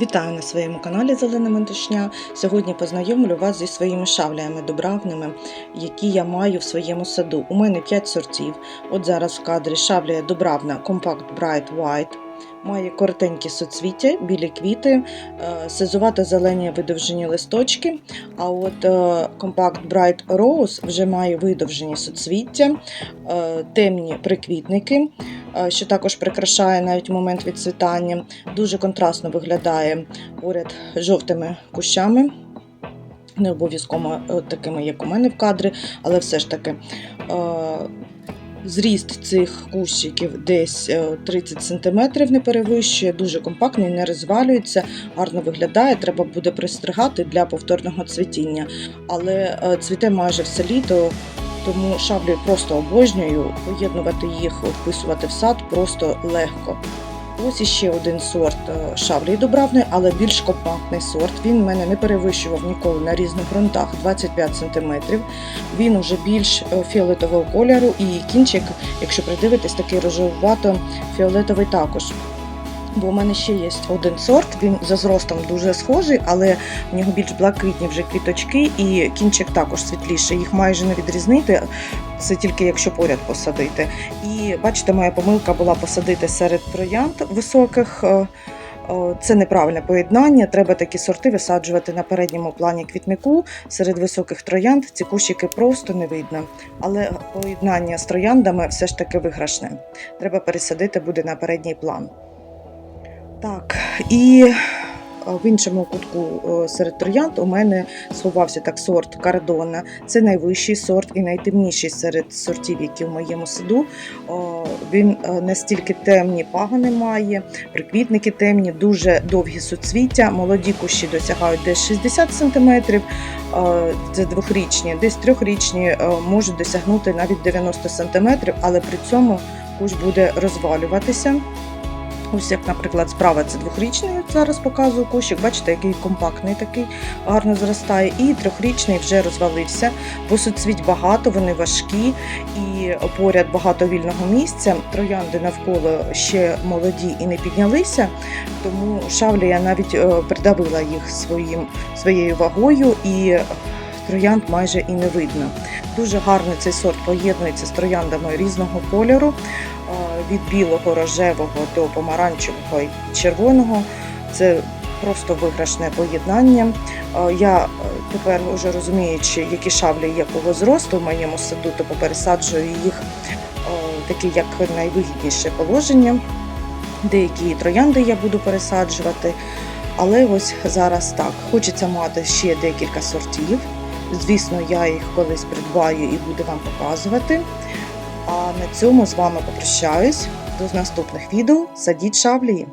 Вітаю на своєму каналі Зелена Ментишня. Сьогодні познайомлю вас зі своїми шавлями добравними, які я маю в своєму саду. У мене 5 сортів. От зараз в кадрі шавля добравна Compact Bright White. Має коротенькі соцвіття, білі квіти, е, сизувато-зелені видовжені листочки. А от е, Compact Bright Rose вже має видовжені соцвіття, е, темні приквітники, що також прикрашає навіть момент відцвітання. Дуже контрастно виглядає поряд жовтими кущами. Не обов'язково е, такими, як у мене в кадрі, але все ж таки. е, Зріст цих кущиків десь е, 30 см не перевищує, дуже компактний, не розвалюється, гарно виглядає. Треба буде пристригати для повторного цвітіння. Але е, цвіте майже все літо, тому шаблю просто обожнюю. Поєднувати їх, вписувати в сад просто легко. Ось іще один сорт е, шаблі добравний, але більш компактний сорт. Він в мене не перевищував ніколи на різних ґрунтах 25 см. Він уже більш е, фіолетового кольору, і кінчик, якщо придивитись, такий рожевувато-фіолетовий також. Бо у мене ще є один сорт, він за зростом дуже схожий, але в нього більш блакитні вже квіточки, і кінчик також світліший. Їх майже не відрізнити. Це тільки якщо поряд посадити. І бачите, моя помилка була посадити серед троянд високих. е, е, Це неправильне поєднання. Треба такі сорти висаджувати на передньому плані квітнику. Серед високих троянд ці кущики просто не видно. Але поєднання з трояндами все ж таки виграшне. Треба пересадити буде на передній план. Так, і е, в іншому кутку е, серед троянд у мене сховався так сорт Кардона. Це найвищий сорт і найтемніший серед сортів, які в моєму саду. Він е, настільки темні пагони має, приквітники темні, дуже довгі суцвіття. Молоді кущі досягають десь 60 см, е, це двохрічні, десь трьохрічні можуть досягнути навіть 90 см, але при цьому кущ буде розвалюватися. Ось як, наприклад, справа це двохрічний, зараз показую кущик. Бачите, який компактний такий гарно зростає. І трьохрічний вже розвалився, бо суцвіть багато, вони важкі і поряд багато вільного місця. Троянди навколо ще молоді і не піднялися, тому шавлі я навіть е, придавила їх своїм, своєю вагою і троянд майже і не видно. Дуже гарно цей сорт поєднується з трояндами різного кольору е, від білого, рожевого до помаранчевого і червоного. Це просто виграшне поєднання. Е, Я е, тепер вже розуміючи, які шаблі якого зросту в моєму саду, то попересаджую їх такі як найвигідніше положення. Деякі троянди я буду пересаджувати. Але ось зараз так. Хочеться мати ще декілька сортів. Звісно, я їх колись придбаю і буду вам показувати. А на цьому з вами попрощаюсь. До наступних відео. Садіть шаблі!